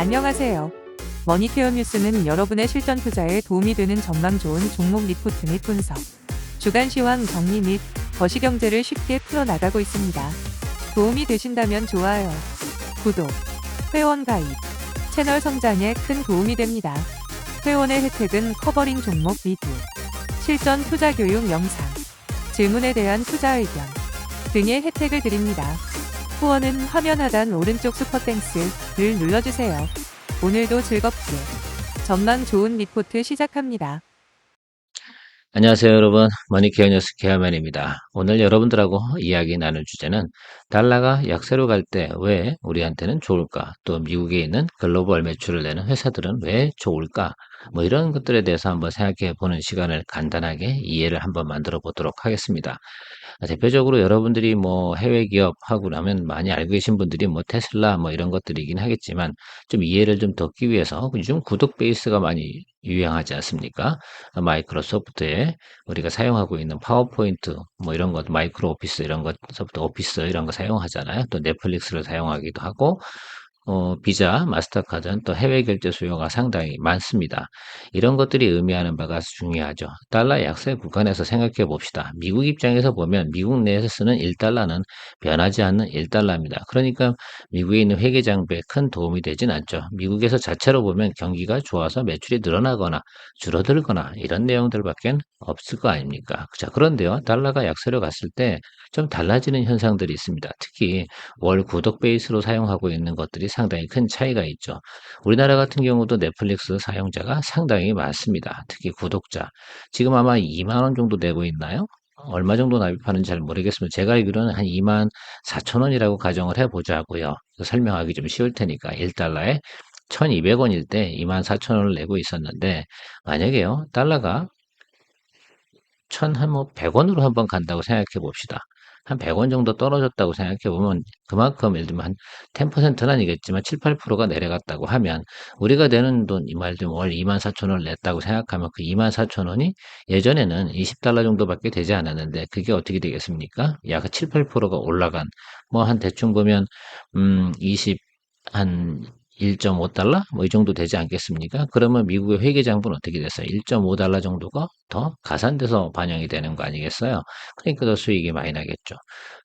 안녕하세요. 머니케어 뉴스는 여러분의 실전 투자에 도움이 되는 전망 좋은 종목 리포트 및 분석, 주간 시황 정리 및 거시 경제를 쉽게 풀어나가고 있습니다. 도움이 되신다면 좋아요, 구독, 회원 가입, 채널 성장에 큰 도움이 됩니다. 회원의 혜택은 커버링 종목 리뷰, 실전 투자 교육 영상, 질문에 대한 투자 의견 등의 혜택을 드립니다. 후원은 화면 하단 오른쪽 슈퍼땡스를 눌러주세요. 오늘도 즐겁게 전망 좋은 리포트 시작합니다. 안녕하세요, 여러분. 머니케어 뉴스 케어맨입니다. 오늘 여러분들하고 이야기 나눌 주제는 달러가 약세로 갈 때 왜 우리한테는 좋을까? 또 미국에 있는 글로벌 매출을 내는 회사들은 왜 좋을까? 뭐 이런 것들에 대해서 한번 생각해 보는 시간을 간단하게 이해를 한번 만들어 보도록 하겠습니다. 대표적으로 여러분들이 뭐 해외 기업 하고 나면 많이 알고 계신 분들이 뭐 테슬라 뭐 이런 것들이긴 하겠지만 좀 이해를 좀 돕기 위해서 요즘 구독 베이스가 많이 유행하지 않습니까? 마이크로소프트에 우리가 사용하고 있는 파워포인트 뭐 이런 것 마이크로 오피스 이런 것서부터 오피스 이런 거 사용하잖아요. 또 넷플릭스를 사용하기도 하고 어, 비자, 마스터카드는 또 해외 결제 수요가 상당히 많습니다. 이런 것들이 의미하는 바가 중요하죠. 달러 약세 구간에서 생각해 봅시다. 미국 입장에서 보면 미국 내에서 쓰는 1달러는 변하지 않는 1달러입니다. 그러니까 미국에 있는 회계 장부에 큰 도움이 되진 않죠. 미국에서 자체로 보면 경기가 좋아서 매출이 늘어나거나 줄어들거나 이런 내용들밖에 없을 거 아닙니까? 자, 그런데요. 달러가 약세로 갔을 때 좀 달라지는 현상들이 있습니다. 특히 월 구독 베이스로 사용하고 있는 것들이 상당히 큰 차이가 있죠. 우리나라 같은 경우도 넷플릭스 사용자가 상당히 많습니다. 특히 구독자. 지금 아마 2만 원 정도 내고 있나요? 얼마 정도 납입하는지 잘 모르겠습니다. 제가 알기로는 한 2만 4천 원이라고 가정을 해보자고요. 설명하기 좀 쉬울 테니까 1달러에 1200원일 때 2만 4천 원을 내고 있었는데 만약에요 달러가 1000한 100원으로 한번 간다고 생각해 봅시다. 한 100원 정도 떨어졌다고 생각해 보면 그만큼 예를 들면 한 10%는 아니겠지만 7, 8%가 내려갔다고 하면 우리가 내는 돈, 이 말 좀 월 2만 4천 원을 냈다고 생각하면 그 2만 4천 원이 예전에는 20달러 정도밖에 되지 않았는데 그게 어떻게 되겠습니까? 약 7, 8%가 올라간 뭐 한 대충 보면 음, 20, 한 1.5달러? 뭐 이 정도 되지 않겠습니까? 그러면 미국의 회계 장부는 어떻게 됐어요? 1.5달러 정도가 더 가산돼서 반영이 되는 거 아니겠어요? 그러니까 더 수익이 많이 나겠죠.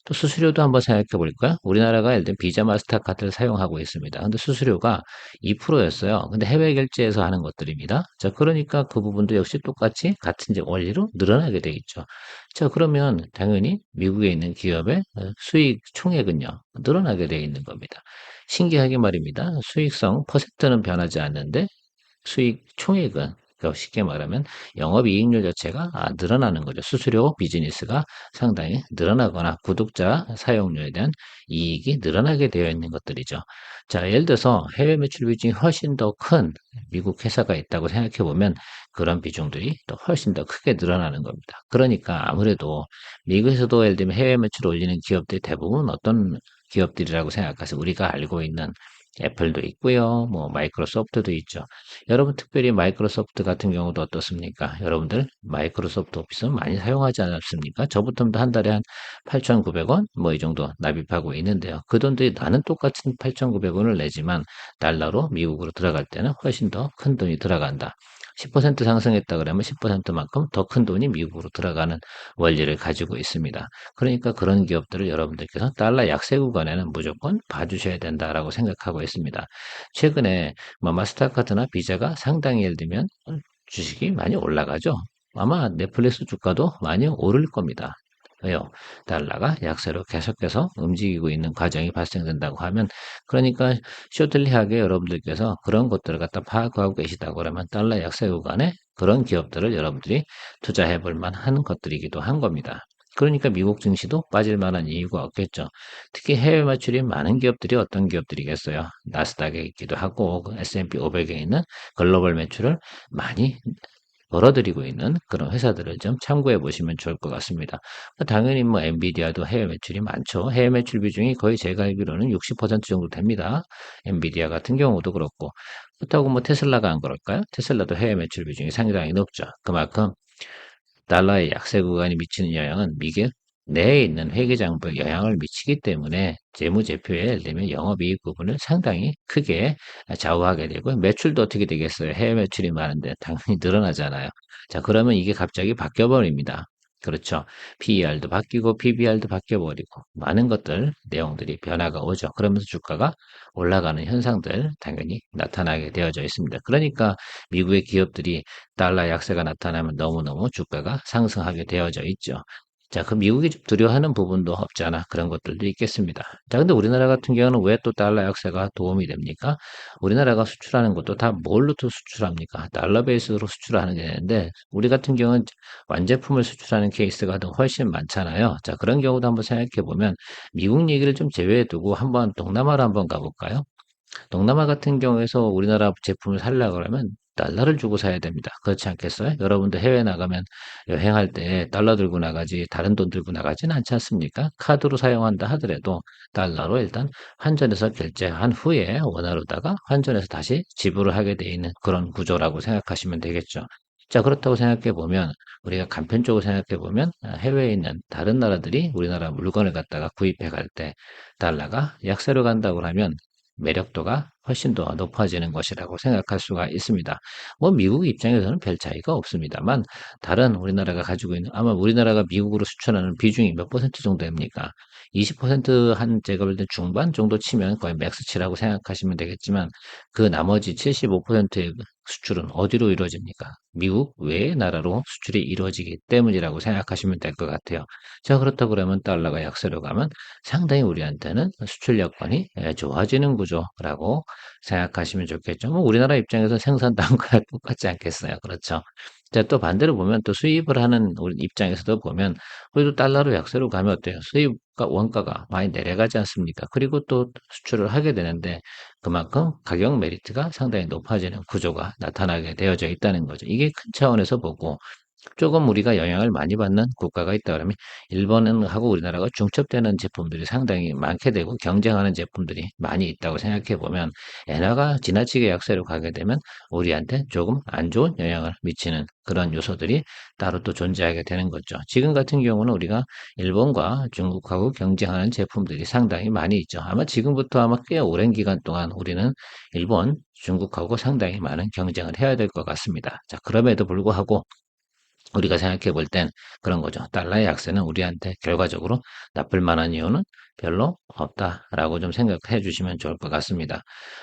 또 수수료도 한번 생각해 볼까요? 우리나라가 예를 들면 비자 마스터카드를 사용하고 있습니다. 근데 수수료가 2%였어요. 근데 해외 결제에서 하는 것들입니다. 자, 그러니까 그 부분도 역시 똑같이 같은 원리로 늘어나게 되겠죠. 자, 그러면 당연히 미국에 있는 기업의 수익 총액은요, 늘어나게 되어 있는 겁니다. 신기하게 말입니다. 수익성 퍼센트는 변하지 않는데 수익 총액은 그러니까 쉽게 말하면 영업이익률 자체가 아, 늘어나는 거죠. 수수료 비즈니스가 상당히 늘어나거나 구독자 사용료에 대한 이익이 늘어나게 되어 있는 것들이죠. 자, 예를 들어서 해외 매출 비중이 훨씬 더 큰 미국 회사가 있다고 생각해 보면 그런 비중들이 또 훨씬 더 크게 늘어나는 겁니다. 그러니까 아무래도 미국에서도 예를 들면 해외 매출 올리는 기업들이 대부분 어떤 기업들이라고 생각해서 우리가 알고 있는 애플도 있고요. 뭐 마이크로소프트도 있죠. 여러분 특별히 마이크로소프트 같은 경우도 어떻습니까? 여러분들 마이크로소프트 오피스 많이 사용하지 않았습니까? 저부터도 한 달에 한 8,900원 뭐 이 정도 납입하고 있는데요. 그 돈들이 나는 똑같은 8,900원을 내지만 달러로 미국으로 들어갈 때는 훨씬 더 큰 돈이 들어간다. 10% 상승했다 그러면 10%만큼 더 큰 돈이 미국으로 들어가는 원리를 가지고 있습니다. 그러니까 그런 기업들을 여러분들께서 달러 약세 구간에는 무조건 봐주셔야 된다라고 생각하고 있습니다. 최근에 뭐 마스터카드나 비자가 상당히 예를 들면 주식이 많이 올라가죠. 아마 넷플릭스 주가도 많이 오를 겁니다. 달러가 약세로 계속해서 움직이고 있는 과정이 발생된다고 하면 그러니까 쇼틀리하게 여러분들께서 그런 것들을 갖다 파악하고 계시다고 그러면 달러 약세 구간에 그런 기업들을 여러분들이 투자해 볼 만한 것들이기도 한 겁니다. 그러니까 미국 증시도 빠질 만한 이유가 없겠죠. 특히 해외 매출이 많은 기업들이 어떤 기업들이겠어요? 나스닥에 있기도 하고 S&P 500에 있는 글로벌 매출을 많이 벌어들이고 있는 그런 회사들을 좀 참고해 보시면 좋을 것 같습니다. 당연히 뭐 엔비디아도 해외 매출이 많죠. 해외 매출 비중이 거의 제가 알기로는 60% 정도 됩니다. 엔비디아 같은 경우도 그렇고 그렇다고 뭐 테슬라가 안 그럴까요? 테슬라도 해외 매출 비중이 상당히 높죠. 그만큼 달러의 약세 구간이 미치는 영향은 미국 내에 있는 회계장부에 영향을 미치기 때문에 재무제표에 예를 들면 영업이익 부분을 상당히 크게 좌우하게 되고 매출도 어떻게 되겠어요? 해외 매출이 많은데 당연히 늘어나잖아요. 자, 그러면 이게 갑자기 바뀌어 버립니다. 그렇죠. PER도 바뀌고 PBR도 바뀌어 버리고 많은 것들 내용들이 변화가 오죠. 그러면서 주가가 올라가는 현상들 당연히 나타나게 되어져 있습니다. 그러니까 미국의 기업들이 달러 약세가 나타나면 너무너무 주가가 상승하게 되어져 있죠. 자, 그 미국이 좀 두려워하는 부분도 없지 않아 그런 것들도 있겠습니다. 자, 근데 우리나라 같은 경우는 왜 또 달러 약세가 도움이 됩니까? 우리나라가 수출하는 것도 다 뭘로 또 수출합니까? 달러 베이스로 수출하는 게 되는데, 우리 같은 경우는 완제품을 수출하는 케이스가 더 훨씬 많잖아요. 자, 그런 경우도 한번 생각해 보면, 미국 얘기를 좀 제외해 두고 한번 동남아로 한번 가볼까요? 동남아 같은 경우에서 우리나라 제품을 살려고 그러면 달러를 주고 사야 됩니다. 그렇지 않겠어요? 여러분도 해외 나가면 여행할 때 달러 들고 나가지 다른 돈 들고 나가지는 않지 않습니까? 카드로 사용한다 하더라도 달러로 일단 환전해서 결제한 후에 원화로다가 환전해서 다시 지불을 하게 돼 있는 그런 구조라고 생각하시면 되겠죠. 자, 그렇다고 생각해 보면 우리가 간편적으로 생각해 보면 해외에 있는 다른 나라들이 우리나라 물건을 갖다가 구입해 갈 때 달러가 약세로 간다고 하면 매력도가 훨씬 더 높아지는 것이라고 생각할 수가 있습니다. 뭐 미국 입장에서는 별 차이가 없습니다만 다른 우리나라가 가지고 있는 아마 우리나라가 미국으로 수출하는 비중이 몇 퍼센트 정도입니까? 20%한 제가 볼 때 중반 정도 치면 거의 맥스치라고 생각하시면 되겠지만 그 나머지 75%의 수출은 어디로 이루어집니까? 미국 외의 나라로 수출이 이루어지기 때문이라고 생각하시면 될 것 같아요. 자, 그렇다 그러면 달러가 약세로 가면 상당히 우리한테는 수출 여건이 예, 좋아지는 구조라고 생각하시면 좋겠죠. 뭐 우리나라 입장에서 생산 단가가 똑같지 않겠어요. 그렇죠. 자, 또 반대로 보면 또 수입을 하는 우리 입장에서도 보면 우리도 달러로 약세로 가면 어때요? 수입과 원가가 많이 내려가지 않습니까? 그리고 또 수출을 하게 되는데 그만큼 가격 메리트가 상당히 높아지는 구조가 나타나게 되어져 있다는 거죠. 이게 큰 차원에서 보고 조금 우리가 영향을 많이 받는 국가가 있다 그러면 일본하고 우리나라가 중첩되는 제품들이 상당히 많게 되고 경쟁하는 제품들이 많이 있다고 생각해 보면 엔화가 지나치게 약세로 가게 되면 우리한테 조금 안 좋은 영향을 미치는 그런 요소들이 따로 또 존재하게 되는 거죠. 지금 같은 경우는 우리가 일본과 중국하고 경쟁하는 제품들이 상당히 많이 있죠. 아마 지금부터 아마 꽤 오랜 기간 동안 우리는 일본, 중국하고 상당히 많은 경쟁을 해야 될 것 같습니다. 자, 그럼에도 불구하고 우리가 생각해 볼 땐 그런 거죠. 달러의 약세는 우리한테 결과적으로 나쁠 만한 이유는 별로 없다라고 좀 생각해 주시면 좋을 것 같습니다.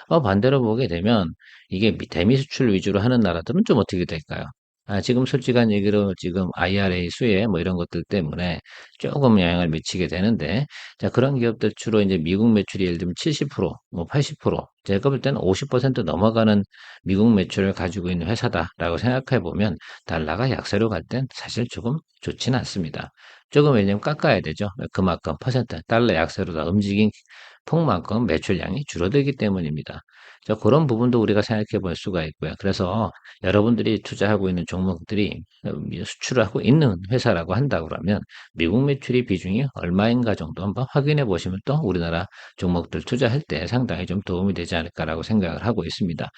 어, 반대로 보게 되면 이게 미- 대미 수출 위주로 하는 나라들은 좀 어떻게 될까요? 아, 지금 솔직한 얘기로 지금 IRA 수혜 뭐 이런 것들 때문에 조금 영향을 미치게 되는데 자, 그런 기업들 주로 이제 미국 매출이 예를 들면 70%, 뭐 80%, 제가 볼 때는 50% 넘어가는 미국 매출을 가지고 있는 회사다라고 생각해 보면 달러가 약세로 갈 땐 사실 조금 좋지는 않습니다. 조금 왜냐면 깎아야 되죠. 그만큼 퍼센트 달러 약세로 다 움직인 폭만큼 매출량이 줄어들기 때문입니다. 자, 그런 부분도 우리가 생각해 볼 수가 있고요. 그래서 여러분들이 투자하고 있는 종목들이 수출을 하고 있는 회사라고 한다고 그러면 미국 매출이 비중이 얼마인가 정도 한번 확인해 보시면 또 우리나라 종목들 투자할 때 상당히 좀 도움이 되지 않을까라고 생각을 하고 있습니다.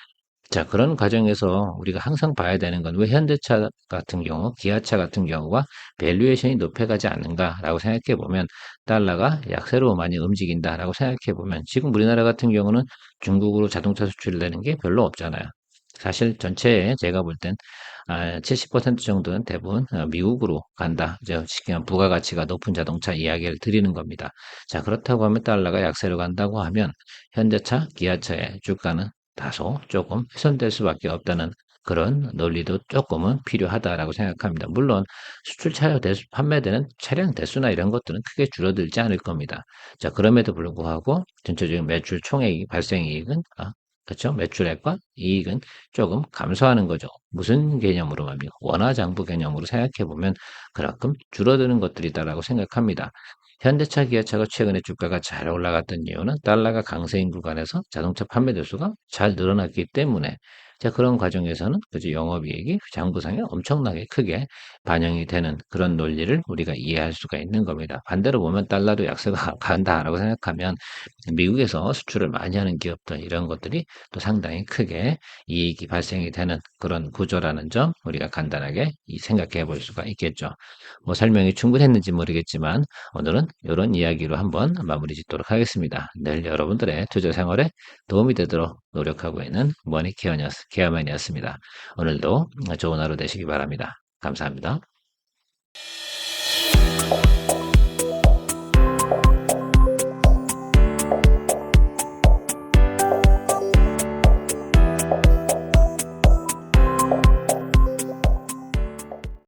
자, 그런 과정에서 우리가 항상 봐야 되는 건 왜 현대차 같은 경우, 기아차 같은 경우가 밸류에이션이 높여가지 않는가라고 생각해 보면 달러가 약세로 많이 움직인다라고 생각해 보면 지금 우리나라 같은 경우는 중국으로 자동차 수출을 내는 게 별로 없잖아요. 사실 전체에 제가 볼 땐, 아, 70% 정도는 대부분 어, 미국으로 간다. 이제 부가가치가 높은 자동차 이야기를 드리는 겁니다. 자, 그렇다고 하면 달러가 약세로 간다고 하면 현대차, 기아차의 주가는 다소 조금 훼손될 수밖에 없다는 그런 논리도 조금은 필요하다라고 생각합니다. 물론 수출차 대수, 판매되는 차량 대수나 이런 것들은 크게 줄어들지 않을 겁니다. 자, 그럼에도 불구하고 전체적인 매출 총액 발생 이익은 아, 그렇죠? 매출액과 이익은 조금 감소하는 거죠. 무슨 개념으로 말입니까? 원화 장부 개념으로 생각해 보면 그만큼 줄어드는 것들이다라고 생각합니다. 현대차, 기아차가 최근에 주가가 잘 올라갔던 이유는 달러가 강세인 구간에서 자동차 판매 대수가 잘 늘어났기 때문에 자, 그런 과정에서는 그죠 영업이익이 장부상에 엄청나게 크게 반영이 되는 그런 논리를 우리가 이해할 수가 있는 겁니다. 반대로 보면 달러도 약세가 간다라고 생각하면 미국에서 수출을 많이 하는 기업들 이런 것들이 또 상당히 크게 이익이 발생이 되는 그런 구조라는 점 우리가 간단하게 이 생각해 볼 수가 있겠죠. 뭐 설명이 충분했는지 모르겠지만 오늘은 이런 이야기로 한번 마무리 짓도록 하겠습니다. 늘 여러분들의 투자 생활에 도움이 되도록 노력하고 있는 머니 케어니었, 케어맨이었습니다. 오늘도 좋은 하루 되시기 바랍니다. 감사합니다.